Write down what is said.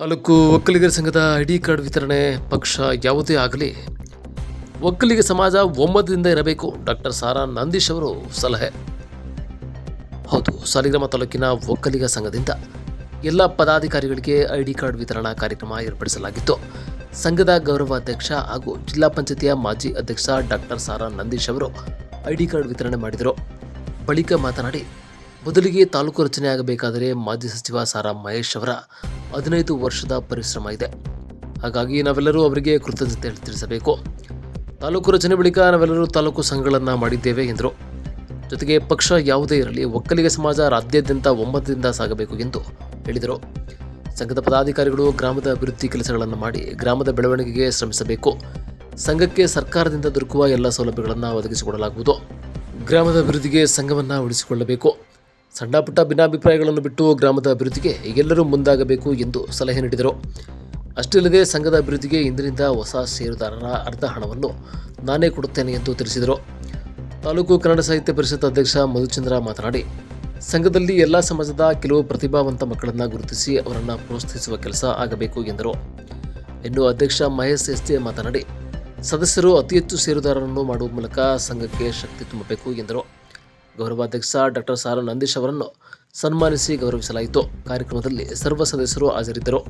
ತಾಲೂಕು ಒಕ್ಕಲಿಗರ ಸಂಘದ ID card ವಿತರಣೆ ಪಕ್ಷ ಯಾವುದೇ ಆಗಲಿ, ಒಕ್ಕಲಿಗ ಸಮಾಜ ಒಮ್ಮತದಿಂದ ಇರಬೇಕು. ಡಾಕ್ಟರ್ ಸಾರಾ ನಂದೀಶ್ ಅವರು ಸಲಹೆ. ಹೌದು, ಸಾಲಿಗ್ರಾಮ ತಾಲೂಕಿನ ಒಕ್ಕಲಿಗ ಸಂಘದಿಂದ ಎಲ್ಲ ಪದಾಧಿಕಾರಿಗಳಿಗೆ ಐಡಿ ಕಾರ್ಡ್ ವಿತರಣಾ ಕಾರ್ಯಕ್ರಮ ಏರ್ಪಡಿಸಲಾಗಿತ್ತು. ಸಂಘದ ಗೌರವಾಧ್ಯಕ್ಷ ಹಾಗೂ ಜಿಲ್ಲಾ ಪಂಚಾಯತಿಯ ಮಾಜಿ ಅಧ್ಯಕ್ಷ ಡಾಕ್ಟರ್ ಸಾರಾ ನಂದೀಶ್ ಅವರು ಐಡಿ ಕಾರ್ಡ್ ವಿತರಣೆ ಮಾಡಿದರು. ಬಳಿಕ ಮಾತನಾಡಿ ಮೊದಲಿಗೆ ತಾಲೂಕು ರಚನೆಯಾಗಬೇಕಾದರೆ ಮಾಜಿ ಸಚಿವ ಸಾರಾ ಮಹೇಶ್ ಅವರ ಹದಿನೈದು ವರ್ಷದ ಪರಿಶ್ರಮ ಇದೆ. ಹಾಗಾಗಿ ನಾವೆಲ್ಲರೂ ಅವರಿಗೆ ಕೃತಜ್ಞತೆ ತಿಳಿಸಬೇಕು. ತಾಲೂಕು ರಚನೆ ಬಳಿಕ ನಾವೆಲ್ಲರೂ ತಾಲೂಕು ಸಂಘಗಳನ್ನು ಮಾಡಿದ್ದೇವೆ ಎಂದರು. ಜೊತೆಗೆ ಪಕ್ಷ ಯಾವುದೇ ಇರಲಿ ಒಕ್ಕಲಿಗ ಸಮಾಜ ರಾಜ್ಯಾದ್ಯಂತ ಒಮ್ಮತದಿಂದ ಸಾಗಬೇಕು ಎಂದು ಹೇಳಿದರು. ಸಂಘದ ಪದಾಧಿಕಾರಿಗಳು ಗ್ರಾಮದ ಅಭಿವೃದ್ಧಿ ಕೆಲಸಗಳನ್ನು ಮಾಡಿ ಗ್ರಾಮದ ಬೆಳವಣಿಗೆಗೆ ಶ್ರಮಿಸಬೇಕು. ಸಂಘಕ್ಕೆ ಸರ್ಕಾರದಿಂದ ದೊರಕುವ ಎಲ್ಲ ಸೌಲಭ್ಯಗಳನ್ನು ಒದಗಿಸಿಕೊಡಲಾಗುವುದು. ಗ್ರಾಮದ ಅಭಿವೃದ್ಧಿಗೆ ಸಂಘವನ್ನು ಉಳಿಸಿಕೊಳ್ಳಬೇಕು. ಸಣ್ಣ ಪುಟ್ಟ ಭಿನ್ನಾಭಿಪ್ರಾಯಗಳನ್ನು ಬಿಟ್ಟು ಗ್ರಾಮದ ಅಭಿವೃದ್ಧಿಗೆ ಎಲ್ಲರೂ ಮುಂದಾಗಬೇಕು ಎಂದು ಸಲಹೆ ನೀಡಿದರು. ಅಷ್ಟೇ ಅಲ್ಲದೆ ಸಂಘದ ಅಭಿವೃದ್ಧಿಗೆ ಇಂದಿನಿಂದ ಹೊಸ ಷೇರುದಾರರ ಅರ್ಧ ಹಣವನ್ನು ನಾನೇ ಕೊಡುತ್ತೇನೆ ಎಂದು ತಿಳಿಸಿದರು. ತಾಲೂಕು ಕನ್ನಡ ಸಾಹಿತ್ಯ ಪರಿಷತ್ ಅಧ್ಯಕ್ಷ ಮಧುಚಂದ್ರ ಮಾತನಾಡಿ, ಸಂಘದಲ್ಲಿ ಎಲ್ಲ ಸಮಾಜದ ಕೆಲವು ಪ್ರತಿಭಾವಂತ ಮಕ್ಕಳನ್ನು ಗುರುತಿಸಿ ಅವರನ್ನು ಪ್ರೋತ್ಸಾಹಿಸುವ ಕೆಲಸ ಆಗಬೇಕು ಎಂದರು. ಇನ್ನು ಅಧ್ಯಕ್ಷ ಮಹೇಶ್ ಎಸ್ಜೆ ಮಾತನಾಡಿ, ಸದಸ್ಯರು ಅತಿ ಹೆಚ್ಚು ಷೇರುದಾರರನ್ನು ಮಾಡುವ ಮೂಲಕ ಸಂಘಕ್ಕೆ ಶಕ್ತಿ ತುಂಬಬೇಕು ಎಂದರು. ಗೌರವಾಧ್ಯಕ್ಷ ಡಾಕ್ಟರ್ ಸಾರ ನಂದೀಶ್ ಅವರನ್ನು ಸನ್ಮಾನಿಸಿ ಗೌರವಿಸಲಾಯಿತು. ಕಾರ್ಯಕ್ರಮದಲ್ಲಿ ಸರ್ವ ಸದಸ್ಯರು ಹಾಜರಿದ್ದರು.